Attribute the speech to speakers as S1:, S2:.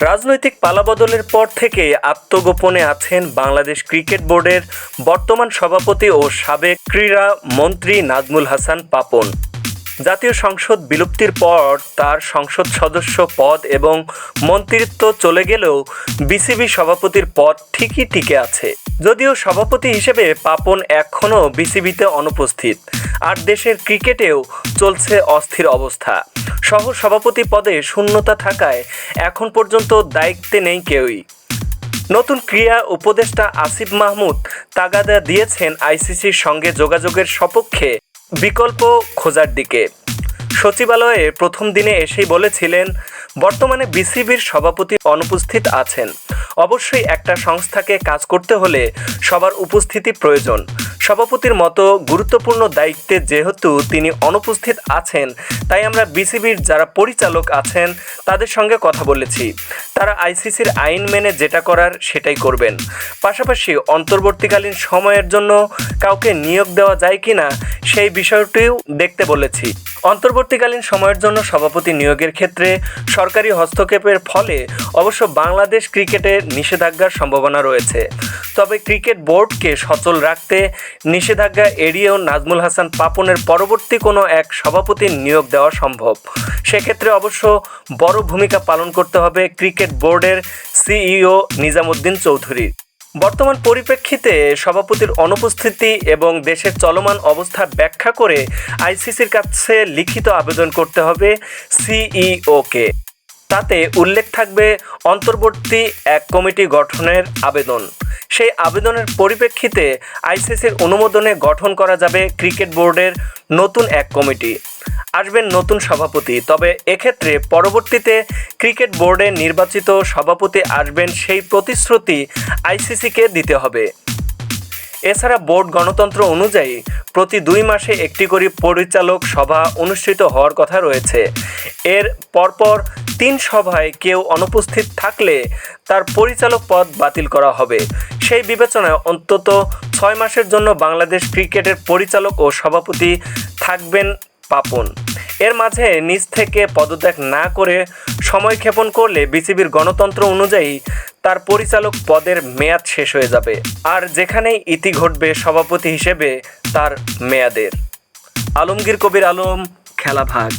S1: রাজনৈতিক পালাবদলের পর থেকে আত্মগোপনে আছেন বাংলাদেশ ক্রিকেট বোর্ডের বর্তমান সভাপতি ও সাবেক ক্রীড়া মন্ত্রী নাজমুল হাসান পাপন। জাতীয় সংসদ বিলুপ্তির পর তার সংসদ সদস্য পদ এবং মন্ত্রিত্ব চলে গেলেও বিসিবি সভাপতির পদ ঠিকই টিকে আছে। যদিও সভাপতি হিসেবে পাপন এখনও বিসিবিতে অনুপস্থিত, আর দেশের ক্রিকেটেও চলছে অস্থির অবস্থা। সহ সভাপতি পদে শূন্যতা থাকায় এখন পর্যন্ত দায়িত্বে নেই কেউই। নতুন ক্রীড়া উপদেষ্টা আসিফ মাহমুদ তাগাদা দিয়েছেন আইসিসির সঙ্গে যোগাযোগের সপক্ষে বিকল্প খোঁজার দিকে। সচিবালয়ে প্রথম দিনে এসেই বলেছিলেন, বর্তমানে বিসিবির সভাপতি অনুপস্থিত আছেন। অবশ্যই একটা সংস্থাকে কাজ করতে হলে সবার উপস্থিতি প্রয়োজন। সভাপতির মতো গুরুত্বপূর্ণ দায়িত্বে যেহেতু তিনি অনুপস্থিত আছেন, তাই আমরা বিসিবির যারা পরিচালক আছেন, তাদের সঙ্গে কথা বলেছি। তারা আইসিসির আইন মেনে যেটা করার সেটাই করবেন। পাশাপাশি অন্তর্বর্তীকালীন সময়ের জন্য কাউকে নিয়োগ দেওয়া যায় কি না সেই বিষয়টিও দেখতে বলেছি। অন্তর্বর্তীকালীন সময়ের জন্য সভাপতি নিয়োগের ক্ষেত্রে সরকারি হস্তক্ষেপের ফলে অবশ্য বাংলাদেশ ক্রিকেটে নিষেধাজ্ঞার সম্ভাবনা রয়েছে। তবে ক্রিকেট বোর্ডকে সচল রাখতে নিষেধাজ্ঞা এড়িয়েও নাজমুল হাসান পাপনের পরবর্তী কোনো এক সভাপতির নিয়োগ দেওয়া সম্ভব। সেক্ষেত্রে অবশ্য বড় ভূমিকা পালন করতে হবে ক্রিকেট বোর্ডের সিইও নিজামুদ্দিন চৌধুরীর। বর্তমান পরিপ্রেক্ষিতে সভাপতির অনুপস্থিতি এবং দেশের চলমান অবস্থা ব্যাখ্যা করে আইসিসির কাছে লিখিত আবেদন করতে হবে সিইওকে। তাতে উল্লেখ থাকবে অন্তর্বর্তী এক কমিটি গঠনের আবেদন। সেই আবেদনের পরিপ্রেক্ষিতে আইসিসির অনুমোদনে গঠন করা যাবে ক্রিকেট বোর্ডের নতুন এক কমিটি। আসবেন নতুন সভাপতি। তবে এক্ষেত্রে পরবর্তীতে ক্রিকেট বোর্ডে নির্বাচিত সভাপতি আসবেন সেই প্রতিশ্রুতি আইসিসিকে দিতে হবে। এছাড়া বোর্ড গণতন্ত্র অনুযায়ী প্রতি দুই মাসে একটি করে পরিচালক সভা অনুষ্ঠিত হওয়ার কথা রয়েছে। এর পরপর তিন সভায় কেউ অনুপস্থিত থাকলে তার পরিচালক পদ বাতিল করা হবে। সেই বিবেচনায় অন্তত ছয় মাসের জন্য বাংলাদেশ ক্রিকেটের পরিচালক ও সভাপতি থাকবেন পাপন। এর মাঝে নিজ থেকে পদত্যাগ না করে সময় ক্ষেপণ করলে বিসিবির গণতন্ত্র অনুযায়ী তার পরিচালক পদের মেয়াদ শেষ হয়ে যাবে, আর যেখানেই ইতি ঘটবে সভাপতি হিসেবে তার মেয়াদের। আলমগীর কবির আলম খেলা ভাগ